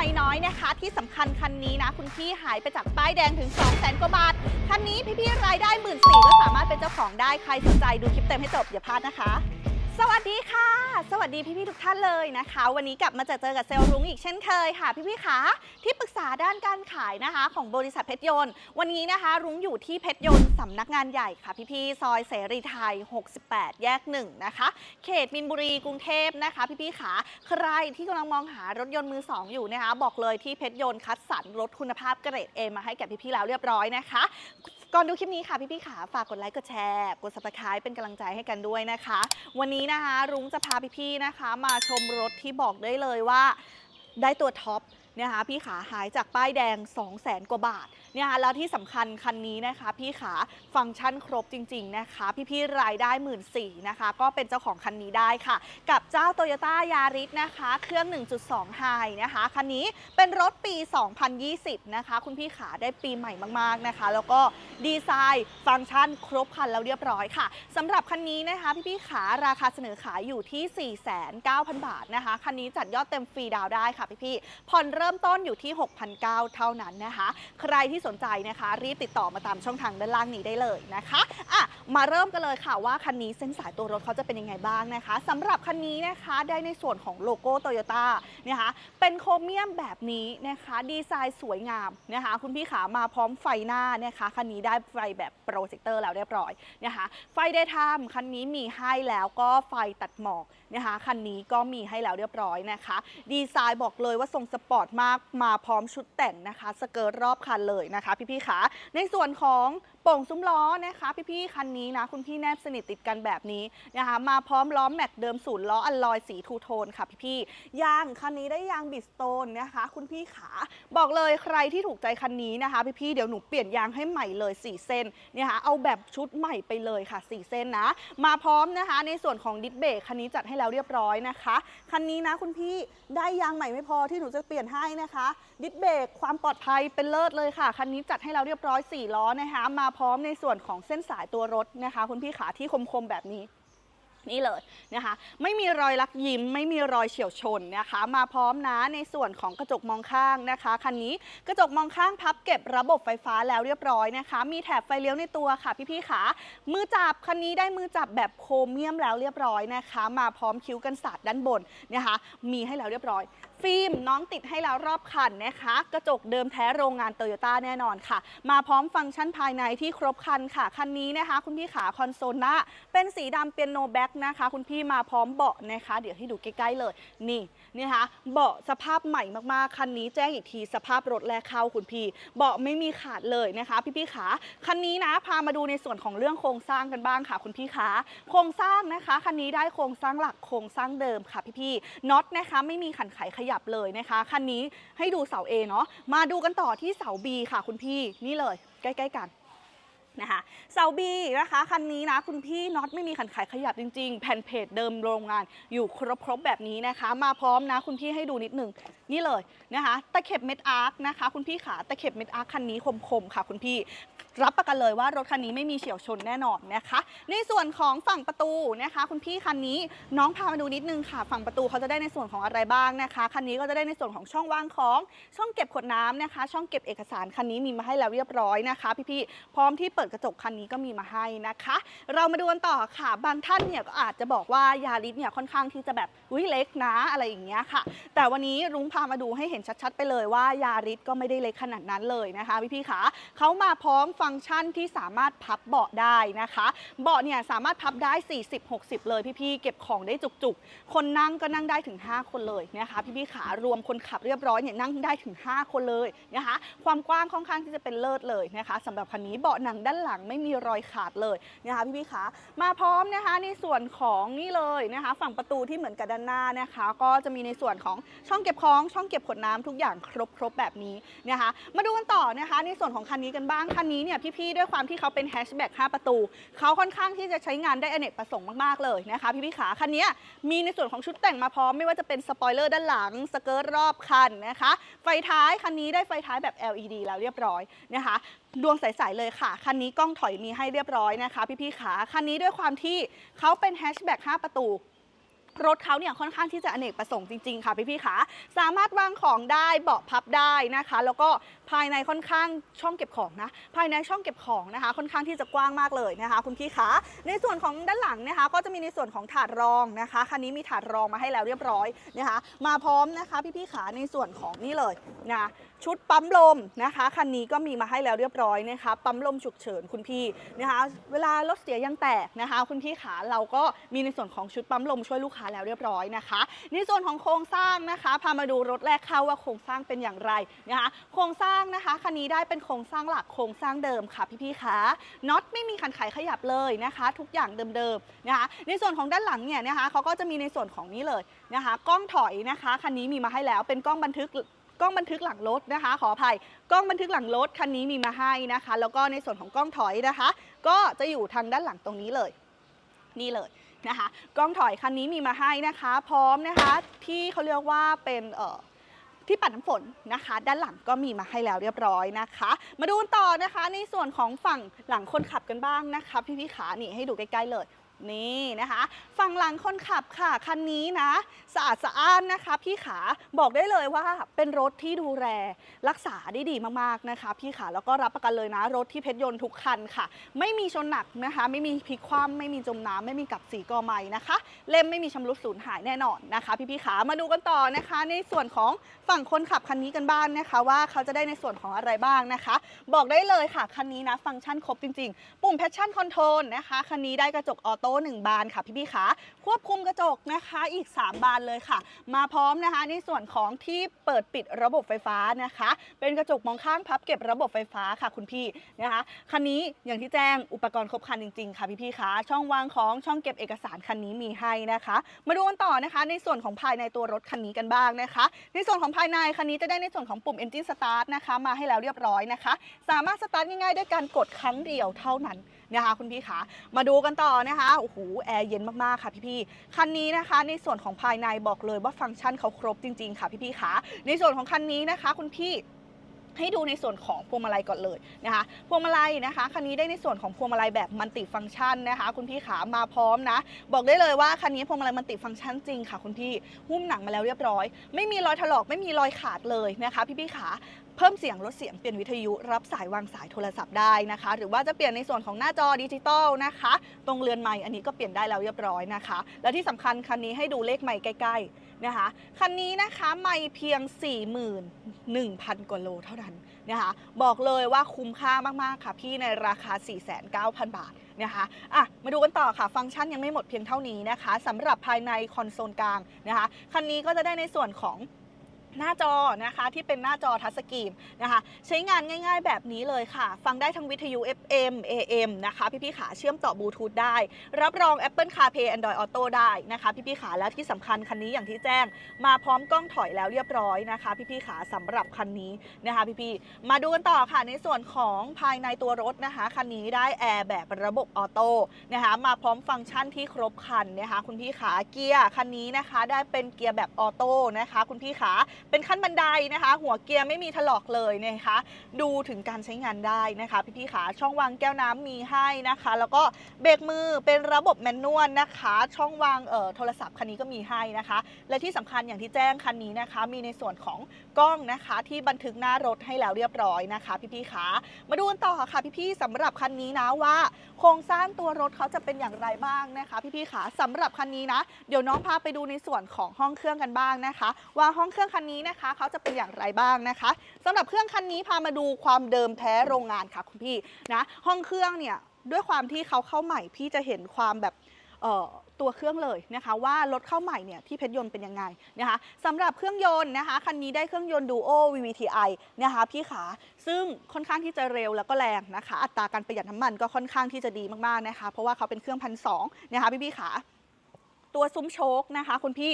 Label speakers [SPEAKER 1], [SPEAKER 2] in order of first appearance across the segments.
[SPEAKER 1] ไม่น้อยนะคะ ที่สำคัญคันนี้นะ คุณพี่หายไปจากป้ายแดงถึง 2 0 0แสนกว่าบาท คันนี้พี่ๆรายได้หมื่นสี่ก็สามารถเป็นเจ้าของได้ใครสนใจดูคลิปเต็มให้จบอย่าพลาดนะคะ สวัสดีค่ะ สวัสดีพี่ๆทุกท่านเลยนะคะ วันนี้กลับมาเจอเจอกับเซลล์รุ้งอีกเช่นเคยค่ะ พี่ๆคะที่ปรึกษาด้านการขายนะคะ ของบริษัทเพชรยนต์ วันนี้นะคะ รุ้งอยู่ที่เพชรยนต์สำนักงานใหญ่ค่ะ พี่ๆซอยเสรีไทย 68 แยก 1 นะคะ เขตมินบุรีกรุงเทพนะคะ พี่ๆขาใครที่กำลังมองหารถยนต์มือ 2 อยู่นะคะ บอกเลยที่เพชรยนต์คัดสรรรถคุณภาพเกรด A มาให้แก่พี่ๆแล้วเรียบร้อยนะคะ ก่อนดูคลิปนี้ค่ะพี่ๆขาฝากกดไลค์กดแชร์กด subscribe เป็นกำลังใจให้กันด้วยนะคะ วันนี้นะคะ รุ้งจะพาพี่ๆนะคะ มาชมรถที่บอกได้เลยว่า ได้ตัวท็อป นะคะพี่ขาหายจากป้ายแดง 2 0 0แสนกว่าบาทเนี่ยค่ะแล้วที่สำคัญคันนี้นะคะ พี่ขาฟังก์ชันครบจริง ๆนะคะ พี่ๆรายได้หมื่นสี่นะคะ ก็เป็นเจ้าของคันนี้ได้ค่ะ กับเจ้า Toyota Yaris นะคะ เครื่อง 1.2 High นะคะ คันนี้เป็นรถปี 2020 นะคะ คุณพี่ขาได้ปีใหม่มาก ๆ นะคะ แล้วก็ดีไซน์ฟังก์ชันครบคันแล้วเรียบร้อยค่ะสำหรับคันนี้นะคะ พี่ๆขาราคาเสนอขายอยู่ที่ 4,900 บาทนะคะ คันนี้จัดยอดเต็มฟรีดาวได้ค่ะพี่ๆผ่อนเริ่มต้นอยู่ที่ 6,900 เท่านั้นนะคะ ใครที่สนใจนะคะ รีบติดต่อมาตามช่องทางด้านล่างนี้ได้เลยนะคะอะ มาเริ่มกันเลยค่ะว่าคันนี้เส้นสายตัวรถเขาจะเป็นยังไงบ้างนะคะสำหรับคันนี้นะคะได้ในส่วนของโลโก้โตโยต้านะคะเป็นโครเมียมแบบนี้นะคะ ดีไซน์สวยงามนะคะ คุณพี่ขามาพร้อมไฟหน้านะคะคันนี้ได้ไฟแบบโปรเจคเตอร์แล้วเรียบร้อยนะคะ ไฟได้ทำคันนี้มีให้แล้วก็ไฟตัดหมอกนะคะคันนี้ก็มีให้แล้วเรียบร้อยนะคะ ดีไซน์บอกเลยว่าทรงสปอร์ตมากมาพร้อมชุดแต่งนะคะ สเกิร์ตรอบคันเลยนะคะ พี่ๆขาในส่วนของ ป่งซุ้มล้อนะคะพี่ๆคันนี้นะคุณพี่แนบสนิทติดกันแบบนี้นะคะมาพร้อมล้อแม็กเดิมศูนย์ล้ออัลลอยสีทูโทนค่ะพี่ๆยางคันนี้ได้ยางบิสโตนนะคะ คุณพี่ขาบอกเลยใครที่ถูกใจคันนี้นะคะพี่ๆเดี๋ยวหนูเปลี่ยนยางให้ใหม่เลย 4 เส้นเนี่ยค่ะเอาแบบชุดใหม่ไปเลยค่ะ 4 เส้นนะ มาพร้อมนะคะในส่วนของดิสเบรกคันนี้จัดให้แล้วเรียบร้อยนะคะคันนี้นะคุณพี่ได้ยางใหม่ไม่พอที่หนูจะเปลี่ยนให้นะคะดิสเบรกความปลอดภัยเป็นเลิศเลยค่ะคันนี้จัดให้เราเรียบร้อย4ล้อนะคะมาพพร้อมในส่วนของเส้นสายตัวรถนะคะ คุณพี่ขาที่คมๆแบบนี้นี่เลยนะคะ ไม่มีรอยลักยิ้ม ไม่มีรอยเฉียวชนนะคะ มาพร้อมนะในส่วนของกระจกมองข้างนะคะคันนี้กระจกมองข้างพับเก็บระบบไฟฟ้าแล้วเรียบร้อยนะคะ มีแถบไฟเลี้ยวในตัวค่ะพี่ๆขามือจับคันนี้ได้มือจับแบบโครเมียมแล้วเรียบร้อยนะคะ มาพร้อมคิ้วกันสาดด้านบนนะคะ มีให้แล้วเรียบร้อย ฟิล์มน้องติดให้แล้วรอบคันนะคะ กระจกเดิมแท้โรงงานโตโยต้าแน่นอนค่ะ มาพร้อมฟังก์ชันภายในที่ครบคันค่ะ คันนี้นะคะ คุณพี่ขาคอนโซลหน้าเป็นสีดำเปียโนแบ็กนะคะ คุณพี่มาพร้อมเบาะนะคะ เดี๋ยวให้ดูใกล้ๆเลย นี่นี่คะเบาะสภาพใหม่มากๆ คันนี้แจ้งอีกทีสภาพรถแรกเข้าคุณพี่ เบาะไม่มีขาดเลยนะคะ พี่พี่ขาคันนี้นะพามาดูในส่วนของเรื่องโครงสร้างกันบ้างค่ะ คุณพี่ขาโครงสร้างนะคะคันนี้ได้โครงสร้างหลักโครงสร้างเดิมค่ะพี่พี่น็อตนะคะ ไม่มีขันไขขยบเลยนะคะคันนี้ให้ดูเสา A เนาะมาดูกันต่อที่เสา B ค่ะคุณพี่นี่เลย ใกล้ๆกันนะคะเสาบีนะคะคันนี้นะคุณพี่น็อตไม่มีขันไขขยับจริง ๆ แผ่นเพจเดิมโรงงานอยู่ครบๆแบบนี้นะคะ มาพร้อมนะคุณพี่ให้ดูนิดหนึ่งนี่เลยนะคะตะเข็บเม็ดอาร์คนะคะ คุณพี่ขาตะเข็บเม็ดอาร์คคันนี้คมๆค่ะคุณพี่ รับประกันเลยว่ารถคันนี้ไม่มีเฉียวชนแน่นอนนะคะ ในส่วนของฝั่งประตูนะคะ คุณพี่คันนี้น้องพามาดูนิดนึงค่ะ ฝั่งประตูเขาจะได้ในส่วนของอะไรบ้างนะคะคันนี้ก็จะได้ในส่วนของช่องว่างของช่องเก็บขวดน้ำนะคะ ช่องเก็บเอกสารคันนี้มีมาให้แล้วเรียบร้อยนะคะ พี่ๆพร้อมที่เปิดกระจกคันนี้ก็มีมาให้นะคะ เรามาดูกันต่อค่ะบางท่านเนี่ยก็อาจจะบอกว่ายาริสเนี่ยค่อนข้างที่จะแบบอุ้ยเล็กนะอะไรอย่างเงี้ยค่ะ แต่วันนี้รุ้งพามาดูให้เห็นชัดๆ ไปเลยว่ายาริสก็ไม่ได้เล็กขนาดนั้นเลยนะคะ พี่ๆขาเขามาพร้อมฟังก์ชันที่สามารถพับเบาะได้นะคะ เบาะเนี่ยสามารถพับได้ 40-60 เลยพี่ๆ เก็บของได้จุกๆ คนนั่งก็นั่งได้ถึง 5 คนเลยนะคะพี่ๆขารวมคนขับเรียบร้อยเนี่ยนั่งได้ถึง 5 คนเลยนะคะ ความกว้างค่อนข้างที่จะเป็นเลิศเลยนะคะสำหรับคันนี้เบาะหนังด้านหลังไม่มีรอยขาดเลยนะคะพี่ๆขามาพร้อมนะคะในส่วนของนี่เลยนะคะ ฝั่งประตูที่เหมือนกับด้านหน้านะคะ ก็จะมีในส่วนของช่องเก็บของช่องเก็บขวดน้ำทุกอย่างครบๆแบบนี้นะคะ มาดูกันต่อนะคะ ในส่วนของคันนี้กันบ้างคันนี้เนี่ยพี่ๆด้วยความที่เขาเป็นแฮชแบ็ก5ประตู เขาค่อนข้างที่จะใช้งานได้อเนกประสงค์มากๆเลยนะคะ พี่ๆขาคันนี้มีในส่วนของชุดแต่งมาพร้อมไม่ว่าจะเป็นสปอยเลอร์ด้านหลัง สเกิร์ตรอบคันนะคะ ไฟท้ายคันนี้ได้ไฟท้ายแบบ LED แล้วเรียบร้อยนะคะ ดวงใสๆเลยค่ะ คันนี้กล้องถอยมีให้เรียบร้อยนะคะ พี่ๆขาคันนี้ด้วยความที่เขาเป็นแฮชแบ็ก5ประตู รถเขาเนี่ยค่อนข้างที่จะอเนกประสงค์จริงๆค่ะพี่ๆค่ะสามารถวางของได้เบาะพับได้นะคะ แล้วก็ภายในค่อนข้างช่องเก็บของนะ ภายในช่องเก็บของนะคะ ค่อนข้างที่จะกว้างมากเลยนะคะ คุณพี่คะในส่วนของด้านหลังนะคะ ก็จะมีในส่วนของถาดรองนะคะคันนี้มีถาดรองมาให้แล้วเรียบร้อยนะคะ มาพร้อมนะคะพี่ๆขาในส่วนของนี่เลยนะชุดปั๊มลมนะคะคันนี้ก็มีมาให้แล้วเรียบร้อยนะคะปั๊มลมฉุกเฉินคุณพี่นะคะ เวลารถเสียยางแตกนะคะ คุณพี่ขาเราก็มีในส่วนของชุดปั๊มลมช่วยลูกค้าแล้วเรียบร้อยนะคะในส่วนของโครงสร้างนะคะพามาดูรถแรกเข้าว่าโครงสร้างเป็นอย่างไรนะคะโครงสร้างนะคะคันนี้ได้เป็นโครงสร้างหลักโครงสร้างเดิมค่ะพี่ๆคะน็อตไม่มีขันไขขยับเลยนะคะ ทุกอย่างเดิมๆนะคะในส่วนของด้านหลังเนี่ยนะคะเขาก็จะมีในส่วนของนี้เลยนะคะกล้องถอยนะคะคันนี้มีมาให้แล้วเป็นกล้องบันทึกกล้องบันทึกหลังรถนะคะ ขออภัยกล้องบันทึกหลังรถคันนี้มีมาให้นะคะ แล้วก็ในส่วนของกล้องถอยนะคะ ก็จะอยู่ทางด้านหลังตรงนี้เลย นี่เลย นะคะ กล้องถอยคันนี้มีมาให้นะคะ พร้อมนะคะที่เขาเรียกว่าเป็นเอ่อที่ปัดน้ำฝนนะคะ ด้านหลังก็มีมาให้แล้วเรียบร้อยนะคะ มาดูต่อนะคะในส่วนของฝั่งหลังคนขับกันบ้างนะคะ พี่พี่ๆขานี่ให้ดูใกล้ๆเลย นี่นะคะฝั่งหลังคนขับค่ะ คันนี้นะสะอาดสะอ้านนะคะ พี่ขาบอกได้เลยว่าเป็นรถที่ดูแลรักษาได้ดีมากๆนะคะ พี่ขาแล้วก็รับประกันเลยนะ รถที่เพชรยนต์ทุกคันค่ะ ไม่มีชนหนักนะคะ ไม่มีพลิกคว่ำไม่มีจมน้ำไม่มีกับสีกอไม้นะคะ เล่มไม่มีชำรุดสูญหายแน่นอนนะคะ พี่พี่ขามาดูกันต่อนะคะ ในส่วนของฝั่งคนขับคันนี้กันบ้างนะคะ ว่าเขาจะได้ในส่วนของอะไรบ้างนะคะ บอกได้เลยค่ะคันนี้นะฟังก์ชันครบจริง ๆ ปุ่ม Passion Control นะคะคันนี้ได้กระจกออโต1บานค่ะพี่พี่ๆขาควบคุมกระจกนะคะอีก 3 บานเลยค่ะ มาพร้อมนะคะในส่วนของที่เปิดปิดระบบไฟฟ้านะคะ เป็นกระจกมองข้างพับเก็บระบบไฟฟ้าค่ะคุณพี่นะคะคันนี้อย่างที่แจ้งอุปกรณ์ครบครันจริงๆค่ะพี่พี่ๆคะช่องวางของช่องเก็บเอกสารคันนี้มีให้นะคะ มาดูกันต่อนะคะ ในส่วนของภายในตัวรถคันนี้กันบ้างนะคะ ในส่วนของภายในคันนี้จะได้ในส่วนของปุ่ม Engine Start นะคะมาให้แล้วเรียบร้อยนะคะ สามารถสตาร์ทง่ายๆด้วยการกดครั้งเดียวเท่านั้น นะคะคุณพี่คะมาดูกันต่อนะคะโอ้โหแอร์เย็นมากๆค่ะพี่ๆคันนี้นะคะในส่วนของภายในบอกเลยว่าฟังก์ชันเขาครบจริง ๆ ค่ะพี่ๆคะในส่วนของคันนี้นะคะ คุณพี่ให้ดูในส่วนของพวงมาลัยก่อนเลยนะคะพวงมาลัยนะคะคันนี้ได้ในส่วนของพวงมาลัยแบบมัลติฟังก์ชันนะคะ คุณพี่ขามาพร้อมนะ บอกได้เลยว่าคันนี้พวงมาลัยมัลติฟังก์ชันจริงค่ะ คุณพี่หุ้มหนังมาแล้วเรียบร้อย ไม่มีรอยถลอกไม่มีรอยขาดเลยนะคะ พี่พี่ขา เพิ่มเสียงลดเสียงเปลี่ยนวิทยุรับสายวางสายโทรศัพท์ได้นะคะ หรือว่าจะเปลี่ยนในส่วนของหน้าจอดิจิตอลนะคะ ตรงเรือนไม้อันนี้ก็เปลี่ยนได้แล้วเรียบร้อยนะคะ และที่สำคัญคันนี้ให้ดูเลขไม้ใกล้ๆนะคะ คันนี้นะคะไม่เพียง 41,000 กว่าโลเท่านั้นนะคะ บอกเลยว่าคุ้มค่ามากๆค่ะพี่ในราคา 49,000 บาทนะคะอะมาดูกันต่อค่ะ ฟังก์ชันยังไม่หมดเพียงเท่านี้นะคะสำหรับภายในคอนโซลกลางนะคะ คันนี้ก็จะได้ในส่วนของ หน้าจอนะคะที่เป็นหน้าจอทัชสกรีนนะคะใช้งานง่ายๆแบบนี้เลยค่ะ ฟังได้ทั้งวิทยุ FM AM นะคะพี่ๆขาเชื่อมต่อบลูทูธได้ รับรอง Apple CarPlay Android Auto ได้นะคะพี่ๆขาและที่สำคัญคันนี้อย่างที่แจ้ง มาพร้อมกล้องถอยแล้วเรียบร้อยนะคะ พี่ๆขาสำหรับคันนี้นะคะพี่ๆมาดูกันต่อค่ะในส่วนของภายในตัวรถนะคะคันนี้ได้แอร์แบบระบบออโต้นะคะมาพร้อมฟังก์ชันที่ครบครันนะคะคุณพี่ขาเกียร์คันนี้นะคะได้เป็นเกียร์แบบออโต้นะคะคุณพี่ขาเป็นขั้นบันไดนะคะ หัวเกียร์ไม่มีถลอกเลยนะคะ ดูถึงการใช้งานได้นะคะพี่ๆขาช่องวางแก้วน้ำมีให้นะคะ แล้วก็เบรกมือเป็นระบบแมนนวลนะคะ ช่องวางเอ่อโทรศัพท์คันนี้ก็มีให้นะคะ และที่สำคัญอย่างที่แจ้งคันนี้นะคะ มีในส่วนของกล้องนะคะที่บันทึกหน้ารถให้แล้วเรียบร้อยนะคะพี่ๆขามาดูกันต่อค่ะพี่ๆสำหรับคันนี้นะว่า โครงสร้างตัวรถเขาจะเป็นอย่างไรบ้างนะคะ พี่ๆขาสำหรับคันนี้นะ เดี๋ยวน้องพาไปดูในส่วนของห้องเครื่องกันบ้างนะคะ ว่าห้องเครื่องคันนี้นะคะเขาจะเป็นอย่างไรบ้างนะคะสำหรับเครื่องคันนี้พามาดูความเดิมแท้โรงงานค่ะคุณพี่นะห้องเครื่องเนี่ยด้วยความที่เขาเข้าใหม่พี่จะเห็นความแบบตัวเครื่องเลยนะคะว่ารถเข้าใหม่เนี่ยที่เพชรยนต์เป็นยังไงนะคะสำหรับเครื่องยนต์นะคะคันนี้ได้เครื่องยนต์ Duo VVTi นะคะพี่ขาซึ่งค่อนข้างที่จะเร็วแล้วก็แรงนะคะ อัตราการประหยัดน้ำมันก็ค่อนข้างที่จะดีมากๆนะคะ เพราะว่าเขาเป็นเครื่องพันสองนะคะพี่พี่ขา ตัวซุ้มโชคนะคะ คุณพี่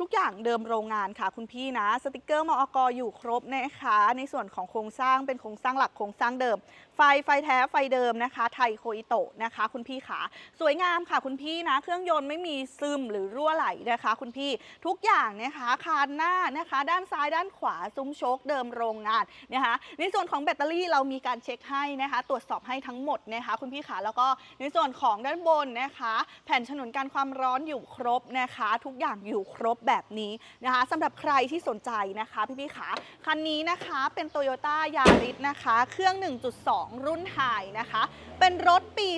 [SPEAKER 1] ทุกอย่างเดิมโรงงานค่ะคุณพี่นะสติกเกอร์มอกอยู่ครบนะคะ ในส่วนของโครงสร้างเป็นโครงสร้างหลักโครงสร้างเดิม ไฟไฟแท้ไฟเดิมนะคะ ไทยโคอิโตะนะคะ คุณพี่ขาสวยงามค่ะคุณพี่นะ เครื่องยนต์ไม่มีซึมหรือรั่วไหลนะคะ คุณพี่ทุกอย่างนะคะคานหน้านะคะ ด้านซ้ายด้านขวาซุ้มโชคเดิมโรงงานนะคะ ในส่วนของแบตเตอรี่เรามีการเช็คให้นะคะ ตรวจสอบให้ทั้งหมดนะคะ คุณพี่ขาแล้วก็ในส่วนของด้านบนนะคะ แผ่นฉนวนการความร้อนอยู่ครบนะคะ ทุกอย่างอยู่ครบแบบนี้นะคะสำหรับใครที่สนใจนะคะพี่ๆขาคันนี้นะคะเป็น Toyota Yaris นะคะ เครื่อง 1.2 รุ่นไฮนะคะ เป็นรถปี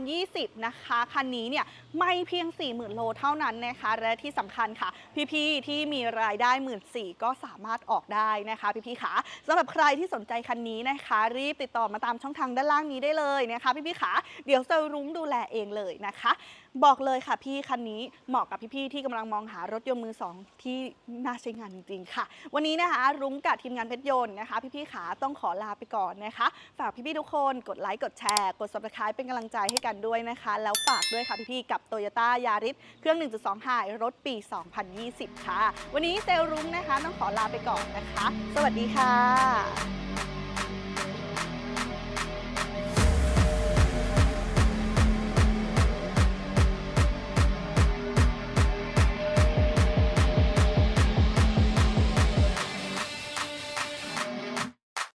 [SPEAKER 1] 2020 นะคะ คันนี้เนี่ยไม่เพียง 40,000 โลเท่านั้นนะคะ และที่สำคัญค่ะ พี่ๆที่มีรายได้ 1 4ื่นก็สามารถออกได้นะคะ พี่ๆขาสำหรับใครที่สนใจคันนี้นะคะ รีบติดต่อมาตามช่องทางด้านล่างนี้ได้เลยนะคะ พี่ๆขาเดี๋ยวเซลรุ้งดูแลเองเลยนะคะ บอกเลยค่ะพี่คันนี้เหมาะกับพี่ๆที่กำลังมองหารถยนต์มือสองที่น่าใช้งานจริงๆค่ะ วันนี้นะคะ รุ้งกับทีมงานเพชรยนต์นะคะ พี่ๆขาต้องขอลาไปก่อนนะคะ ฝากพี่ๆทุกคนกดไลค์กดแชร์ กด subscribe เป็นกำลังใจให้กันด้วยนะคะ แล้วฝากด้วยค่ะพี่ๆกับ Toyota Yaris เครื่อง 1.2 High รถปี 2020 ค่ะ วันนี้เซลรุ้งนะคะ ต้องขอลาไปก่อนนะคะ สวัสดีค่ะ